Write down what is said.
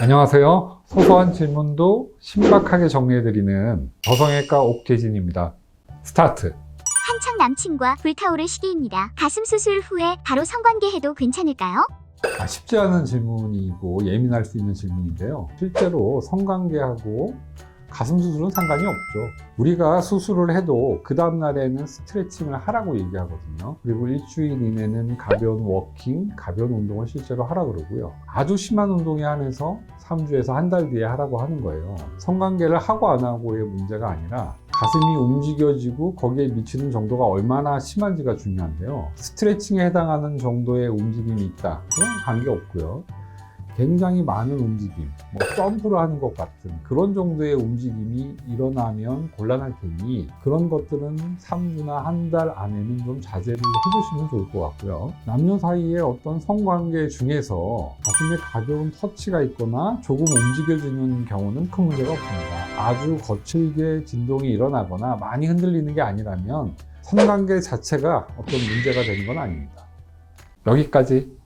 안녕하세요. 소소한 질문도 신박하게 정리해드리는 저성외과 옥재진입니다. 스타트. 한창 남친과 불타오를 시기입니다. 가슴 수술 후에 바로 성관계해도 괜찮을까요? 아, 쉽지 않은 질문이고 예민할 수 있는 질문인데요. 실제로 성관계하고 가슴 수술은 상관이 없죠. 우리가 수술을 해도 그 다음날에는 스트레칭을 하라고 얘기하거든요. 그리고 일주일 이내는 가벼운 워킹, 가벼운 운동을 실제로 하라 그러고요. 아주 심한 운동에 한해서 3주에서 한 달 뒤에 하라고 하는 거예요. 성관계를 하고 안 하고의 문제가 아니라 가슴이 움직여지고 거기에 미치는 정도가 얼마나 심한지가 중요한데요. 스트레칭에 해당하는 정도의 움직임이 있다. 그건 관계없고요. 굉장히 많은 움직임, 뭐 점프를 하는 것 같은 그런 정도의 움직임이 일어나면 곤란할 테니 그런 것들은 3주나 한 달 안에는 좀 자제를 해주시면 좋을 것 같고요. 남녀 사이에 어떤 성관계 중에서 가슴에 가벼운 터치가 있거나 조금 움직여지는 경우는 큰 문제가 없습니다. 아주 거칠게 진동이 일어나거나 많이 흔들리는 게 아니라면 성관계 자체가 어떤 문제가 되는 건 아닙니다. 여기까지